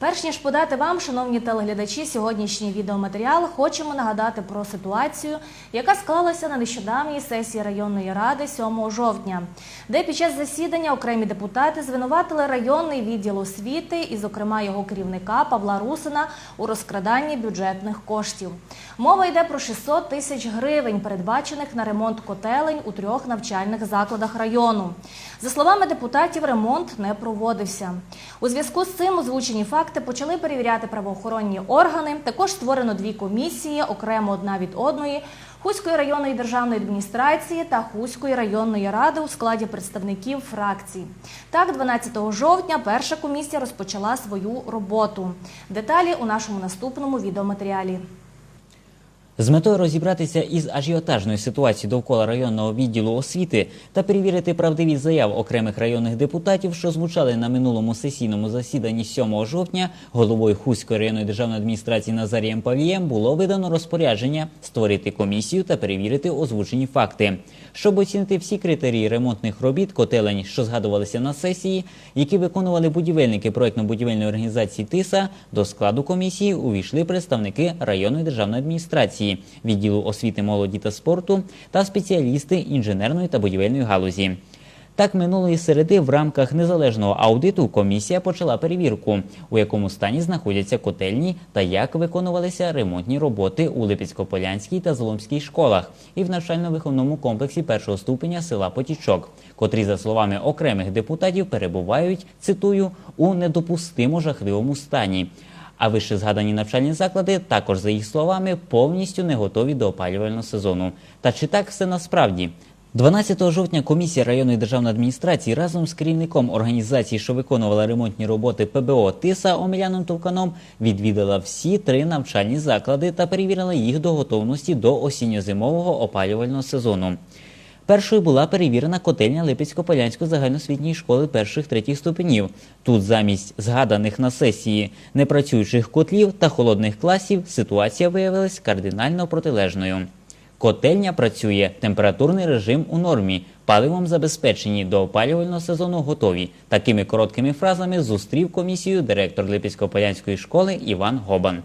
Перш ніж подати вам, шановні телеглядачі, сьогоднішній відеоматеріал, хочемо нагадати про ситуацію, яка склалася на нещодавній сесії районної ради 7 жовтня, де під час засідання окремі депутати звинуватили районний відділ освіти і, зокрема, його керівника Павла Русина у розкраданні бюджетних коштів. Мова йде про 600 тисяч гривень, передбачених на ремонт котелень у трьох навчальних закладах району. За словами депутатів, ремонт не проводився. У зв'язку з цим озвучені факти почали перевіряти правоохоронні органи. Також створено дві комісії, окремо одна від одної. Хуської районної державної адміністрації та Хуської районної ради у складі представників фракцій. Так, 12 жовтня перша комісія розпочала свою роботу. Деталі у нашому наступному відеоматеріалі. З метою розібратися із ажіотажною ситуацією довкола районного відділу освіти та перевірити правдивість заяв окремих районних депутатів, що звучали на минулому сесійному засіданні 7 жовтня, головою Хуської районної державної адміністрації Назарієм Павієм було видано розпорядження створити комісію та перевірити озвучені факти, щоб оцінити всі критерії ремонтних робіт котелень, що згадувалися на сесії, які виконували будівельники проектно-будівельної організації ТИСА. До складу комісії увійшли представники районної державної адміністрації, відділу освіти, молоді та спорту та спеціалісти інженерної та будівельної галузі. Так, минулої середи в рамках незалежного аудиту комісія почала перевірку, у якому стані знаходяться котельні та як виконувалися ремонтні роботи у Липецько-Полянській та Золомській школах і в навчально-виховному комплексі першого ступеня села Потічок, котрі, за словами окремих депутатів, перебувають, цитую, у недопустимо жахливому стані. А вище згадані навчальні заклади також, за їх словами, повністю не готові до опалювального сезону. Та чи так все насправді? 12 жовтня комісія районної державної адміністрації разом з керівником організації, що виконувала ремонтні роботи ПБО ТИСА Омеляном Товканом, відвідала всі три навчальні заклади та перевірила їх до готовності до осінньо-зимового опалювального сезону. Першою була перевірена котельня Липецько-Полянської загальноосвітньої школи перших третіх ступенів. Тут замість згаданих на сесії непрацюючих котлів та холодних класів ситуація виявилась кардинально протилежною. Котельня працює, температурний режим у нормі, паливом забезпечені до опалювального сезону готові. Такими короткими фразами зустрів комісію директор Липецько-Полянської школи Іван Гобан.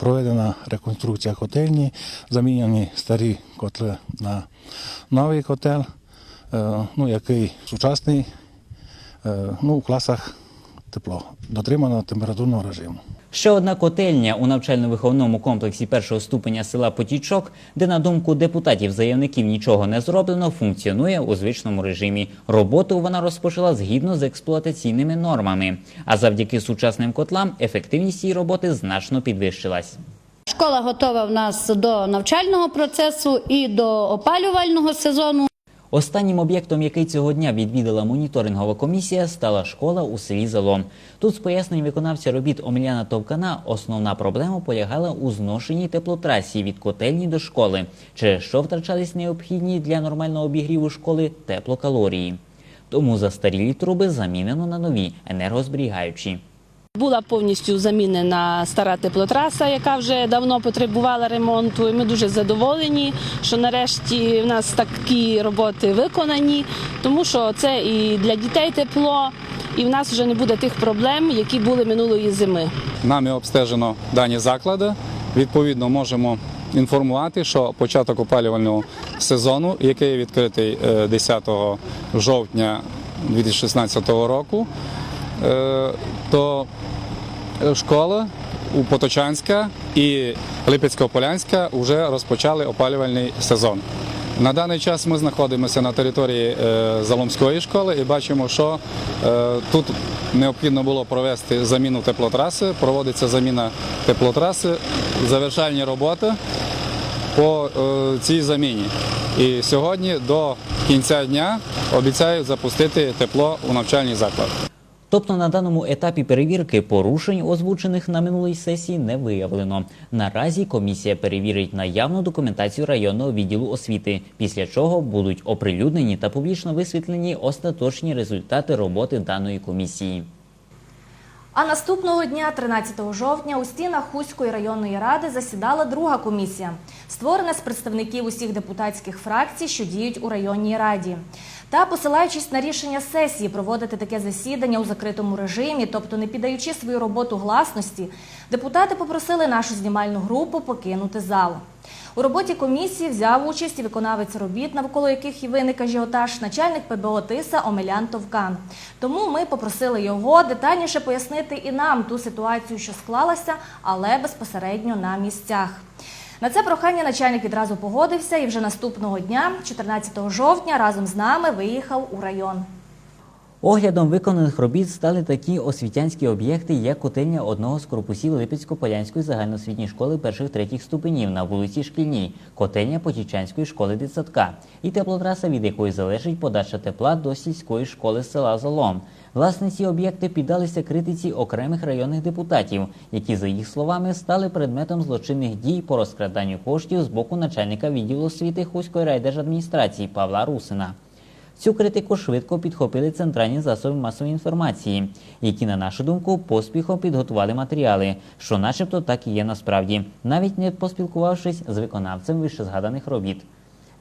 Проведена реконструкція котельні, замінені старі котли на новий котел, е, ну, який сучасний, е, ну, у класах тепло, дотримано температурного режиму. Ще одна котельня у навчально-виховному комплексі першого ступеня села Потічок, де, на думку депутатів-заявників, нічого не зроблено, функціонує у звичному режимі. Роботу вона розпочала згідно з експлуатаційними нормами. А завдяки сучасним котлам ефективність її роботи значно підвищилась. Школа готова в нас до навчального процесу і до опалювального сезону. Останнім об'єктом, який цього дня відвідала моніторингова комісія, стала школа у селі Залом. Тут з пояснень виконавця робіт Омеляна Товкана основна проблема полягала у зношеній теплотрасі від котельні до школи, через що втрачались необхідні для нормального обігріву школи теплокалорії. Тому застарілі труби замінено на нові енергозберігаючі. Була повністю замінена стара теплотраса, яка вже давно потребувала ремонту. І ми дуже задоволені, що нарешті в нас такі роботи виконані, тому що це і для дітей тепло, і в нас вже не буде тих проблем, які були минулої зими. Нами обстежено дані заклади. Відповідно, можемо інформувати, що початок опалювального сезону, який відкритий е, 10 жовтня 2016 року, е, то школа у Поточанська і Липецько-Полянська вже розпочали опалювальний сезон. На даний час ми знаходимося на території е, Заломської школи і бачимо, що е, тут необхідно було провести заміну теплотраси. Проводиться заміна теплотраси, завершальні роботи по е, цій заміні. І сьогодні до кінця дня обіцяють запустити тепло у навчальний заклад. Тобто на даному етапі перевірки порушень, озвучених на минулій сесії, не виявлено. Наразі комісія перевірить наявну документацію районного відділу освіти, після чого будуть оприлюднені та публічно висвітлені остаточні результати роботи даної комісії. А наступного дня, 13 жовтня, у стінах Хуської районної ради засідала друга комісія, створена з представників усіх депутатських фракцій, що діють у районній раді. Та, посилаючись на рішення сесії проводити таке засідання у закритому режимі, тобто не піддаючи свою роботу гласності, депутати попросили нашу знімальну групу покинути зал. У роботі комісії взяв участь виконавець робіт, навколо яких і виник ажіотаж, начальник ПБО ТИСа Омелян Товкан. Тому ми попросили його детальніше пояснити і нам ту ситуацію, що склалася, але безпосередньо на місцях. На це прохання начальник відразу погодився і вже наступного дня, 14 жовтня, разом з нами виїхав у район. Оглядом виконаних робіт стали такі освітянські об'єкти, як котельня одного з корпусів Липецько-Полянської загальноосвітньої школи перших-третіх ступенів на вулиці Шкільній, котельня Потічанської школи дитсадка і теплотраса, від якої залежить подача тепла до сільської школи села Золом. Власне, ці об'єкти піддалися критиці окремих районних депутатів, які, за їх словами, стали предметом злочинних дій по розкраданню коштів з боку начальника відділу освіти Хуської райдержадміністрації Павла Русина. Цю критику швидко підхопили центральні засоби масової інформації, які, на нашу думку, поспіхом підготували матеріали, що начебто так і є насправді, навіть не поспілкувавшись з виконавцем вищезгаданих робіт.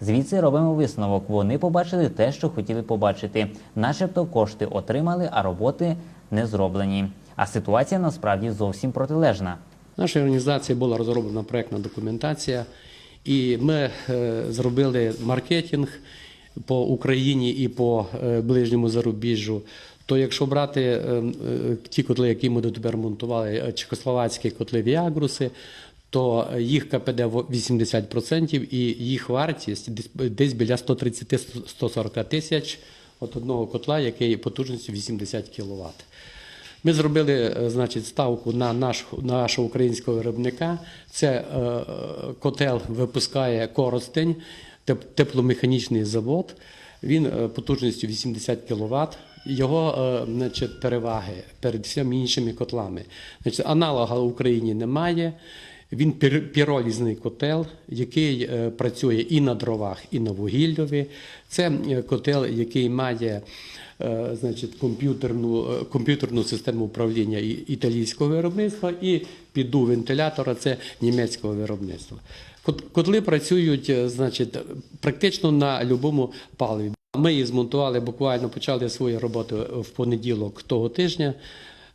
Звідси робимо висновок. Вони побачили те, що хотіли побачити, начебто кошти отримали, а роботи не зроблені. А ситуація насправді зовсім протилежна. Нашій організації була розроблена проєктна документація, і ми е, зробили маркетинг по Україні і по е, ближньому зарубіжжю. То якщо брати е, е, ті котли, які ми дотепер монтували, е, чехословацькі котли Віагруси, то їх КПД 80% і їх вартість десь- біля 130-140 тисяч от одного котла, який потужністю 80 кВт. Ми зробили значить, ставку на наш, нашого українського виробника. Це е, котел випускає Коростень, тепломеханічний завод. Він е, потужністю 80 кВт. Його е, значить, переваги перед всіми іншими котлами. Значить, аналога в Україні немає. Він піролізний котел, який е, працює і на дровах, і на вугілльові. Це котел, який має значить, комп'ютерну, комп'ютерну систему управління італійського виробництва і піду вентилятора це німецького виробництва. Кот- Котли працюють е, значить, практично на будь-якому паливі. Ми їх змонтували, буквально почали свою роботу в понеділок того тижня.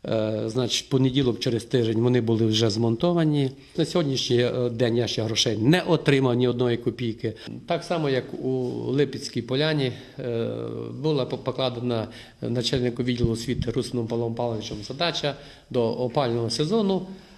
Е, Значить, понеділок через тиждень вони були вже змонтовані. На сьогоднішній е, день я ще грошей не отримав ні одної копійки. Так само, як у Липецькій поляні, е, була покладена начальнику відділу освіти Русином Павлом Павловичем задача до опального сезону е,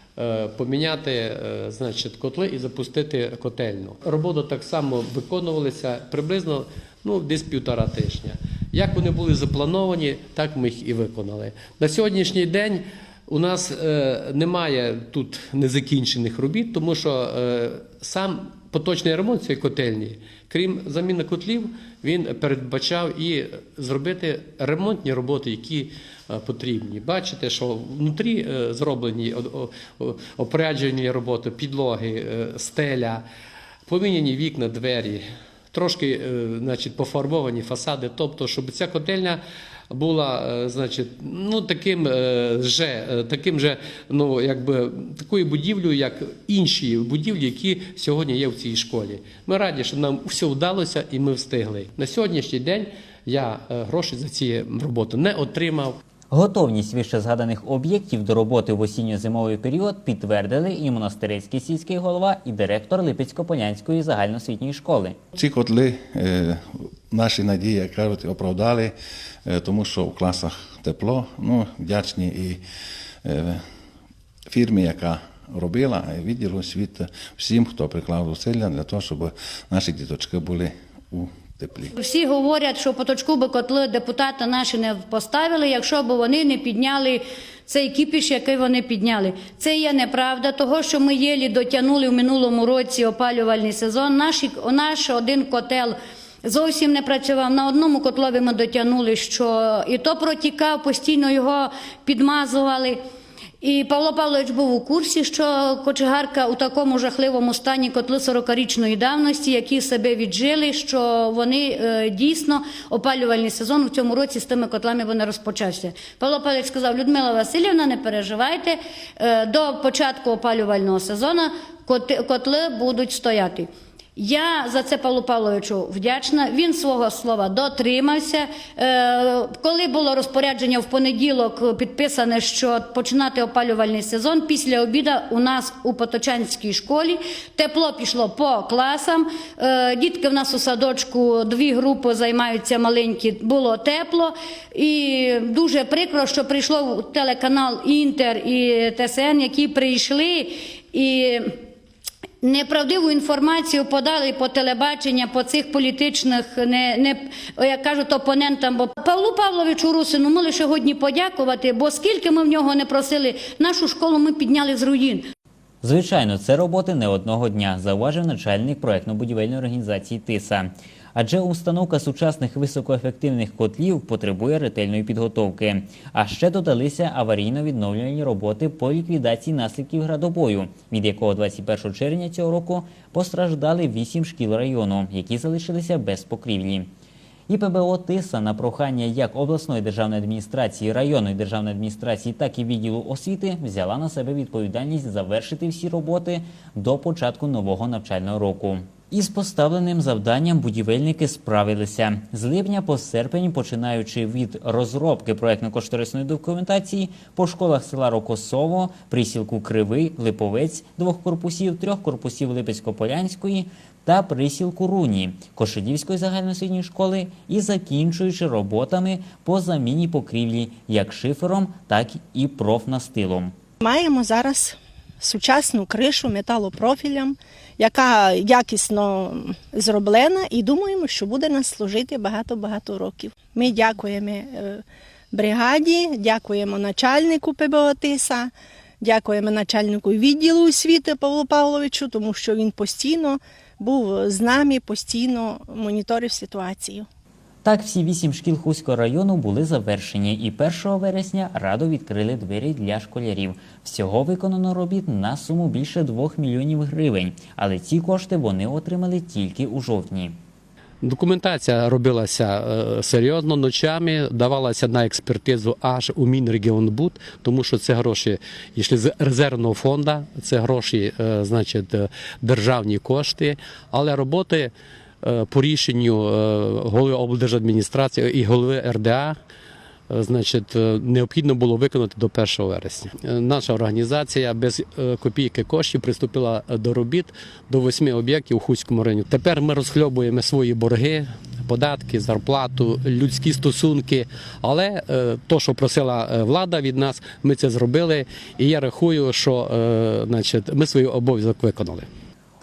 поміняти е, значить, котли і запустити котельну. Роботи так само виконувалися приблизно ну, десь півтора тижня. Як вони були заплановані, так ми їх і виконали. На сьогоднішній день у нас е, немає тут незакінчених робіт, тому що е, сам поточний ремонт цієї котельні, крім заміни котлів, він передбачав і зробити ремонтні роботи, які е, потрібні. Бачите, що внутрі е, зроблені опоряджені роботи, підлоги, е, стеля, поміняні вікна, двері. Трошки значить, пофарбовані фасади, тобто, щоб ця котельня була е, значить, ну, таким, е, же, е, таким же, ну, якби, такою будівлею, як інші будівлі, які сьогодні є в цій школі. Ми раді, що нам все вдалося і ми встигли. На сьогоднішній день я гроші за ці роботи не отримав. Готовність вище згаданих об'єктів до роботи в осінньо-зимовий період підтвердили і монастирський сільський голова, і директор Липецько-Полянської загальноосвітньої школи. Ці котли наші надії, як кажуть, оправдали, е, тому що у класах тепло. Ну, вдячні і е, фірмі, яка робила, відділу освіти, всім, хто приклав зусилля для того, щоб наші діточки були у теплі. Всі говорять, що по точку би котли депутати наші не поставили, якщо б вони не підняли цей кіпіш, який вони підняли. Це є неправда, того, що ми єлі дотягнули в минулому році опалювальний сезон. Наш, наш один котел. Зовсім не працював. На одному котлові ми дотягнули, що і то протікав, постійно його підмазували. І Павло Павлович був у курсі, що кочегарка у такому жахливому стані котли 40-річної давності, які себе віджили, що вони е, дійсно опалювальний сезон в цьому році з тими котлами вони розпочався. Павло Павлович сказав: Людмила Васильівна, не переживайте, е, до початку опалювального сезону котли будуть стояти. Я за це Павлу Павловичу вдячна. Він свого слова дотримався. Е, коли було розпорядження в понеділок підписане, що починати опалювальний сезон, після обіда у нас у Поточанській школі тепло пішло по класам. Е, дітки в нас у садочку дві групи займаються маленькі, було тепло. І дуже прикро, що прийшло телеканал Інтер і ТСН, які прийшли і. Неправдиву інформацію подали по телебачення, по цих політичних, не, не як кажуть, опонентам. Бо Павлу Павловичу Русину ми лише годні подякувати, бо скільки ми в нього не просили, нашу школу ми підняли з руїн. Звичайно, це роботи не одного дня, зауважив начальник проектно-будівельної організації ТИСА. Адже установка сучасних високоефективних котлів потребує ретельної підготовки. А ще додалися аварійно-відновлювальні роботи по ліквідації наслідків градобою, від якого 21 червня цього року постраждали 8 шкіл району, які залишилися без покрівлі. І ПБО ТИСА на прохання як обласної державної адміністрації, районної державної адміністрації, так і відділу освіти взяла на себе відповідальність завершити всі роботи до початку нового навчального року. Із поставленим завданням будівельники справилися з липня по серпень, починаючи від розробки проектно-кошторисної документації по школах села Рокосово, присілку Кривий, Липовець, двох корпусів, трьох корпусів Липецько-Полянської та присілку Руні Кошелівської загальноосвітньої школи і закінчуючи роботами по заміні покрівлі як шифером, так і профнастилом. Маємо зараз сучасну кришу металопрофілем, яка якісно зроблена, і думаємо, що буде нас служити багато-багато років. Ми дякуємо е, бригаді, дякуємо начальнику ПБО ТИСа, дякуємо начальнику відділу освіти Павлу Павловичу, тому що він постійно був з нами, постійно моніторив ситуацію. Так, всі вісім шкіл Хуського району були завершені, і 1 вересня радо відкрили двері для школярів. Всього виконано робіт на суму більше 2 мільйонів гривень, але ці кошти вони отримали тільки у жовтні. Документація робилася е, серйозно ночами, давалася на експертизу аж у Мінрегіонбуд, тому що це гроші йшли з резервного фонду, це гроші, е, значить, е, державні кошти, але роботи по рішенню голови облдержадміністрації і голови РДА. Е, Значить, е, необхідно було виконати до 1 вересня. Е, Наша організація без копійки коштів приступила до робіт до восьми об'єктів у Хуському районі. Тепер ми розхльобуємо свої борги, податки, зарплату, людські стосунки. Але то, що просила влада від нас, ми це зробили. І я рахую, що значить, ми свій обов'язок виконали.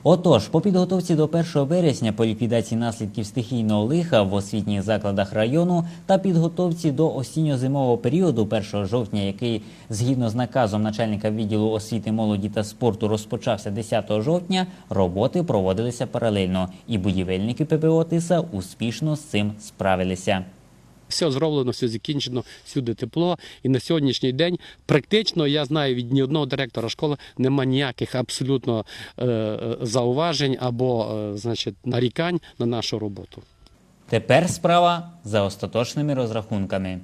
Отож, по підготовці до 1 вересня по ліквідації наслідків стихійного лиха в освітніх закладах району та підготовці до осінньо-зимового періоду 1 жовтня, який згідно з наказом начальника відділу освіти, молоді та спорту розпочався 10 жовтня, роботи проводилися паралельно, і будівельники ППО ТИСа успішно з цим справилися. Все зроблено, все закінчено, всюди тепло. І на сьогоднішній день практично я знаю від ні одного директора школи нема ніяких абсолютно е, е, зауважень або е, значить, нарікань на нашу роботу. Тепер справа за остаточними розрахунками.